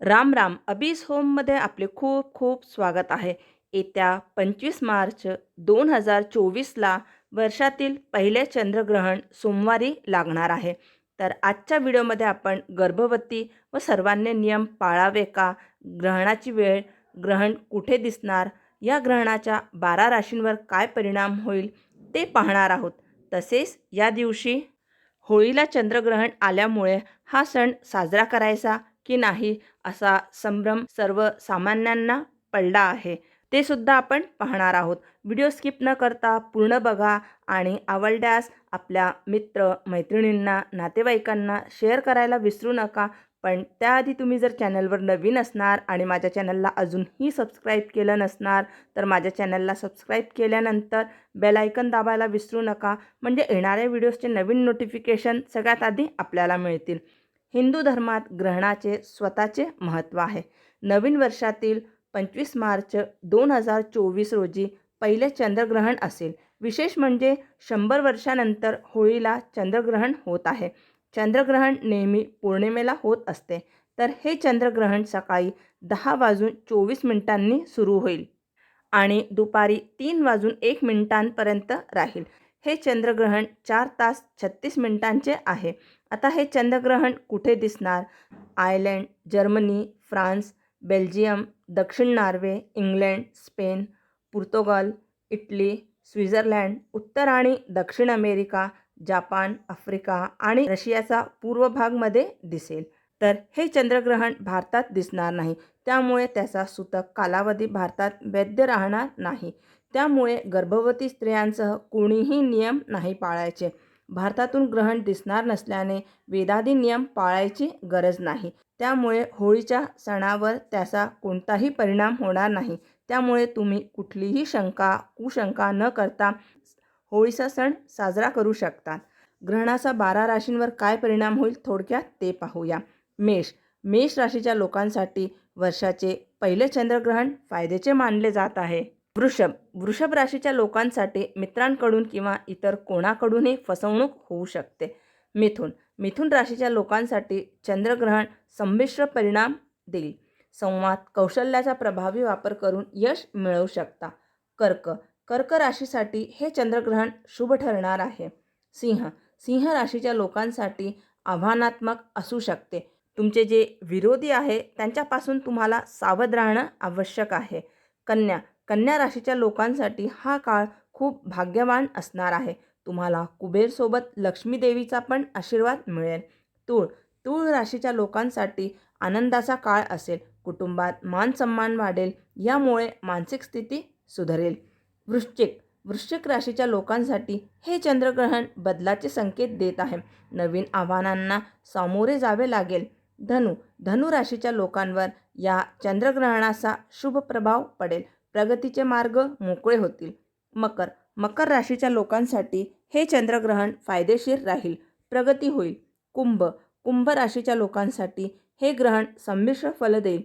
राम राम. अबीस होममध्ये आपले खूप खूप स्वागत आहे. येत्या पंचवीस मार्च दोन हजार चोवीसला वर्षातील पहिले चंद्रग्रहण सोमवारी लागणार आहे. तर आजच्या व्हिडिओमध्ये आपण गर्भवती व सर्वांनी नियम पाळावे का? ग्रहणाची वेळ ग्रहण कुठे दिसणार? या ग्रहणाच्या बारा राशींवर काय परिणाम होईल ते पाहणार आहोत. तसेच या दिवशी होळीला चंद्रग्रहण आल्यामुळे हा सण साजरा करायचा की नाही असा संभ्रम सर्वसामान्यांना पडला आहे. ते सुद्धा आपण पाहणार आहोत. व्हिडिओ स्किप न करता पूर्ण बघा आणि आवडल्यास आपल्या मित्र मैत्रिणींना नातेवाईकांना शेअर करायला विसरू नका. पण त्याआधी तुम्ही जर चॅनलवर नवीन असणार आणि माझ्या चॅनलला अजूनही सबस्क्राईब केलं नसणार तर माझ्या चॅनलला सबस्क्राईब केल्यानंतर बेल आयकन दाबायला विसरू नका. म्हणजे येणाऱ्या व्हिडिओजचे नवीन नोटिफिकेशन सगळ्यात आधी आपल्याला मिळतील. हिंदू धर्मात ग्रहणाचे स्वतःचे महत्त्व आहे. नवीन वर्षातील पंचवीस मार्च दोन हजार चोवीस रोजी पहिले चंद्रग्रहण असेल. विशेष म्हणजे शंभर वर्षानंतर होळीला चंद्रग्रहण होत आहे. चंद्रग्रहण नेहमी पौर्णिमेला होत असते. तर हे चंद्रग्रहण सकाळी दहा वाजून चोवीस मिनिटांनी सुरू होईल आणि दुपारी तीन वाजून एक मिनिटांपर्यंत राहील. हे चंद्रग्रहण चार तास छत्तीस मिनिटांचे आहे. आता हे चंद्रग्रहण कुठे दिसणार? आयलँड जर्मनी फ्रान्स बेल्जियम दक्षिण Norway England Spain Portugal Italy Switzerland उत्तर आणि दक्षिण अमेरिका जापान आफ्रिका आणि रशियाचा पूर्व भागमध्ये दिसेल. तर हे चंद्रग्रहण भारतात दिसणार नाही. त्यामुळे त्याचा सूतक कालावधी भारतात वैध राहणार नाही. त्यामुळे गर्भवती स्त्रियांसह कोणीही नियम नाही पाळायचे. भारतातून ग्रहण दिसणार नसल्याने वेदादी नियम पाळायची गरज नाही. त्यामुळे होळीच्या सणावर त्याचा कोणताही परिणाम होणार नाही. त्यामुळे तुम्ही कुठलीही शंका कुशंका न करता होळीचा सण साजरा करू शकतात ग्रहणाचा बारा राशींवर काय परिणाम होईल थोडक्यात ते पाहूया. मेष. मेष राशीच्या लोकांसाठी वर्षाचे पहिले चंद्रग्रहण फायद्याचे मानले जात आहे. वृषभ. वृषभ राशीच्या लोकांसाठी मित्रांकडून किंवा इतर कोणाकडूनही फसवणूक होऊ शकते. मिथुन. मिथुन राशीच्या लोकांसाठी चंद्रग्रहण संमिश्र परिणाम देईल. संवाद कौशल्याचा प्रभावी वापर करून यश मिळवू शकता. कर्क. कर्क राशीसाठी हे चंद्रग्रहण शुभ ठरणार आहे. सिंह. सिंह राशीच्या लोकांसाठी आव्हानात्मक असू शकते. तुमचे जे विरोधी आहे त्यांच्यापासून तुम्हाला सावध राहणं आवश्यक आहे. कन्या. कन्या राशीच्या लोकांसाठी हा काळ खूप भाग्यवान असणार आहे. तुम्हाला कुबेरसोबत लक्ष्मी देवीचा पण आशीर्वाद मिळेल. तूळ तूळ राशीच्या लोकांसाठी आनंदाचा काळ असेल. कुटुंबात मान सन्मान वाढेल. यामुळे मानसिक स्थिती सुधारेल. वृश्चिक वृश्चिक राशीच्या लोकांसाठी हे चंद्रग्रहण बदलाचे संकेत देत आहे. नवीन आव्हानांना सामोरे जावे लागेल. धनु धनु राशीच्या लोकांवर या चंद्रग्रहणाचा शुभ प्रभाव पडेल. प्रगतीचे मार्ग मोकळे होतील. मकर मकर राशीच्या लोकांसाठी हे चंद्रग्रहण फायदेशीर राहील. प्रगती होईल. कुंभ कुंभ राशीच्या लोकांसाठी हे ग्रहण संमिश्र फल देईल.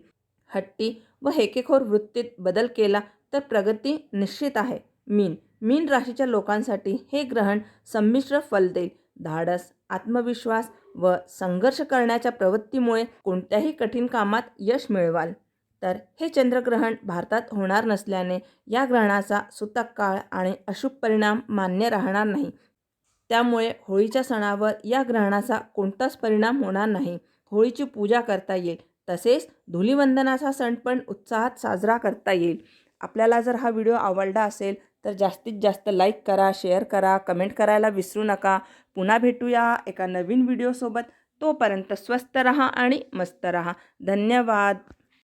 हट्टी व हेकेखोर वृत्तीत बदल केला तर प्रगती निश्चित आहे. मीन मीन राशीच्या लोकांसाठी हे ग्रहण संमिश्र फल देईल. धाडस आत्मविश्वास व संघर्ष करण्याच्या प्रवृत्तीमुळे कोणत्याही कठीण कामात यश मिळवाल. तर हे चंद्रग्रहण भारतात होणार नसल्याने या ग्रहणाचा सुतक काळ आणि अशुभ परिणाम मान्य राहणार नाही. त्यामुळे होळीच्या सणावर या ग्रहणाचा कोणताच परिणाम होणार नाही. होळीची पूजा करता येईल. तसेच धुलीवंदनाचा सण पण उत्साहात साजरा करता येईल. आपल्याला जर हा व्हिडिओ आवडला असेल तर जास्तीत जास्त लाईक करा शेअर करा कमेंट करायला विसरू नका. पुन्हा भेटूया एका नवीन व्हिडिओसोबत. तोपर्यंत स्वस्त रहा आणि मस्त रहा. धन्यवाद.